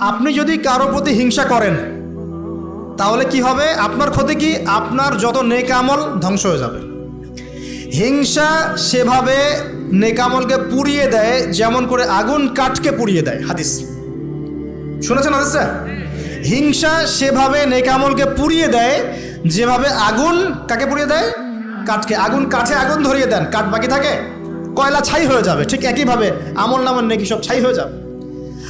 আপনি যদি কারও প্রতি হিংসা করেন তাহলে কি হবে? আপনার ক্ষতি কি? আপনার যত নেকামল ধ্বংস হয়ে যাবে। হিংসা সেভাবে নেকামলকে পুড়িয়ে দেয় যেমন করে আগুন কাঠকে পুড়িয়ে দেয়। হাদিস। শুনেছেন হাদিস হাদিসটা হিংসা সেভাবে নেকামলকে পুড়িয়ে দেয় যেভাবে আগুন কাকে পুড়িয়ে দেয়? কাঠকে। আগুন কাঠে আগুন ধরিয়ে দেন। কাঠ বাকি থাকে? কয়লা ছাই হয়ে যাবে। ঠিক একইভাবে আমল নামল নেকি সব ছাই হয়ে যাবে।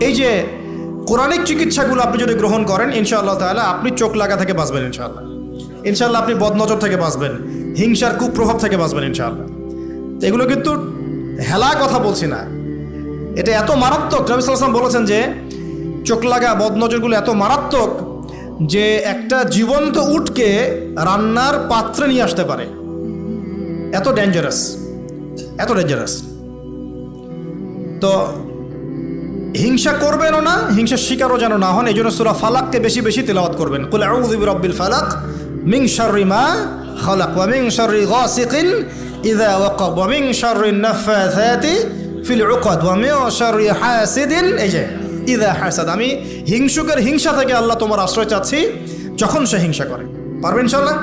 এই যে কোরআনিক চিকিৎসাগুলো আপনি যদি গ্রহণ করেন, ইনশাআল্লাহ তাহলে আপনি চোখ লাগা থেকে বাঁচবেন, ইনশাআল্লাহ। ইনশাআল্লাহ আপনি বদনজর থেকে বাঁচবেন, হিংসার কুপ্রভাব থেকে বাঁচবেন, ইনশাআল্লাহ। এগুলো কিন্তু হেলা কথা বলছি না। এটা এত মারাত্মক, নবী সাল্লাম বলেছেন যে চোখ লাগা, বদনজরগুলো এত মারাত্মক যে একটা জীবন্ত উটকে রান্নার পাত্রে নিয়ে আসতে পারে। এত ডেঞ্জারাস এত ডেঞ্জারাস তো হিংসা করবেনও না, হিংসার শিকারও যেন না হন এই জন্য সুরা ফালাককে বেশি বেশি তেলাওয়াত করবেন। কুল আউযু বিরাব্বিল ফালাক মা খালাক ওয়া মিন শাররি গাসিকিন ইযা ওয়াকাব ওয়া মিন শাররি নাফাথাতি ফিল উকাদ ওয়া মিন শাররি হাসিদিন। এই যে, ইযা হাসাদ, আমি হিংসুকের হিংসা থেকে আল্লাহ তোমার আশ্রয় চাচ্ছি যখন সে হিংসা করে। পারবেন ইনশাআল্লাহ?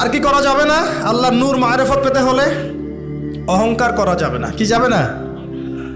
আর কি করা যাবে না? আল্লাহর নূর মারেফত পেতে হলে অহংকার করা যাবে না। কি যাবে না?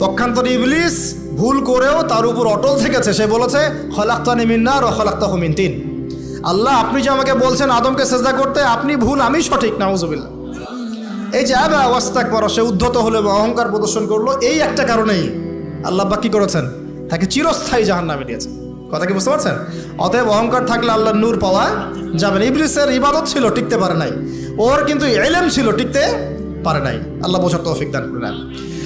পক্ষান্তর ইবলিস ভুল করেও তার উপর অটল থেকেছে। সে বলেছে, খলাক্তানি মিন্নার ও খলাক্তা হুমিন তিন। আল্লাহ, আপনি যে আমাকে বলছেন আদমকে সেজদা করতে, আপনি ভুল, আমি সঠিক, নাউজুবিল্লাহ। এই যে আবা, ওয়াস্তাক পর সে উদ্ধত হলো এবং অহংকার প্রদর্শন করল, এই একটা কারণেই আল্লাহ বা কি করেছেন? তাকে চিরস্থায়ী জাহান নামে দিয়েছেন কথা কি বুঝতে পারছেন? অতএব অহংকার থাকলে আল্লাহর নূর পাওয়া যাবে না। ইবলিসের ইবাদত ছিল, টিকতে পারে নাই। ওর কিন্তু এলেম ছিল, টিকতে পারে নাই। আল্লাহ বোঝার তৌফিক দান করে নেন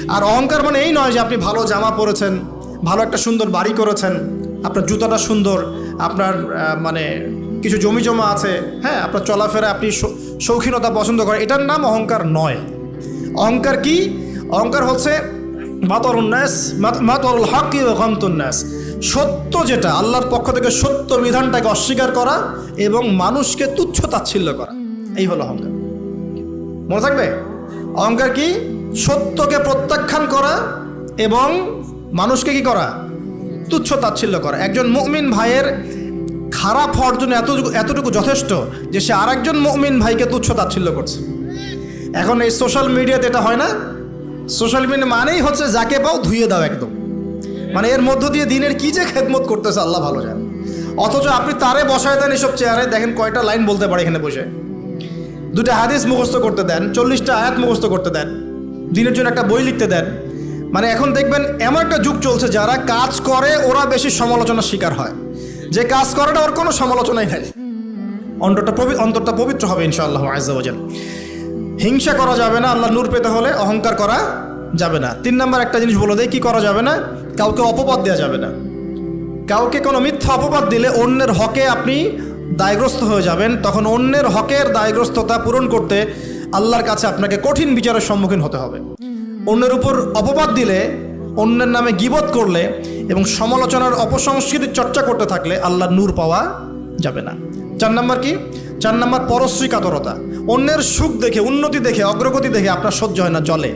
আর অহংকার মানে এই নয় যে আপনি ভালো জামা পরেছেন, ভালো একটা সুন্দর বাড়ি করেছেন, আপনার জুতাটা সুন্দর, আপনার মানে কিছু জমি জমা আছে হ্যাঁ আপনার চলাফেরা আপনি শৌখিনতা পছন্দ করেন, এটার নাম অহংকার নয়। অহংকার কি? অহংকার হচ্ছে মাতর উন্নাস মাতরুল হক গমতুন্নাস। সত্য যেটা, আল্লাহর পক্ষ থেকে সত্য বিধানটাকে অস্বীকার করা এবং মানুষকে তুচ্ছ তাচ্ছিল্য করা। এই হলো অহংকার। মনে থাকবে? অহংকার কি? সত্যকে প্রত্যাখ্যান করা এবং মানুষকে কি করা? তুচ্ছ তাচ্ছিল্য করা। একজন মুমিন ভাইয়ের খারাপ হওয়ার জন্য এতটুকু এতটুকু যথেষ্ট যে সে আরেকজন মুমিন ভাইকে তুচ্ছ তাচ্ছিল্য করছে। এখন এই সোশ্যাল মিডিয়াতে এটা হয় না। সোশ্যাল মিডিয়া মানেই হচ্ছে যাকে পাও ধুয়ে দাও একদম। মানে এর মধ্য দিয়ে দিনের কি যে খেদমত করতেছে, আল্লাহ ভালো জানে। অথচ আপনি তারে বসায় দেন এসব চেয়ারে, দেখেন কয়টা লাইন বলতে পারে এখানে বসে। দুটো হাদিস মুখস্থ করতে দেন, চল্লিশটা আয়াত মুখস্থ করতে দেন। দিনের জন্য একটা বই লিখতে দেন। মানে এখন দেখবেন এমন একটা যুগ চলছে যারা কাজ করে, ওরা বেশি সমালোচনার শিকার হয়। যে কাজ করে না ওর কোনো সমালোচনাই নাই। অন্তরটা অন্তরটা পবিত্র হবে ইনশাআল্লাহ আজাল হিংসা করা যাবে না আল্লাহ নূর পেতে হলে অহংকার করা যাবে না। তিন নম্বর একটা জিনিস বলে দেয় কি করা যাবে না? কাউকে অপবাদ দেওয়া যাবে না। কাউকে কোনো মিথ্যা অপবাদ দিলে অন্যের হকে আপনি দায়গ্রস্ত হয়ে যাবেন। তখন অন্যের হকের দায়গ্রস্ততা পূরণ করতে আল্লাহর কাছে আপনাকে কঠিন বিচারের সম্মুখীন হতে হবে। অন্যের উপর অপবাদ দিলে, অন্যের নামে গিবত করলে এবং সমালোচনার অপসংস্কৃতির চর্চা করতে থাকলে আল্লাহ নূর পাওয়া যাবে না। চার নাম্বার কি? চার নাম্বার পরশ্রী কাতরতা অন্যের সুখ দেখে, উন্নতি দেখে, অগ্রগতি দেখে আপনার সহ্য হয় না জলে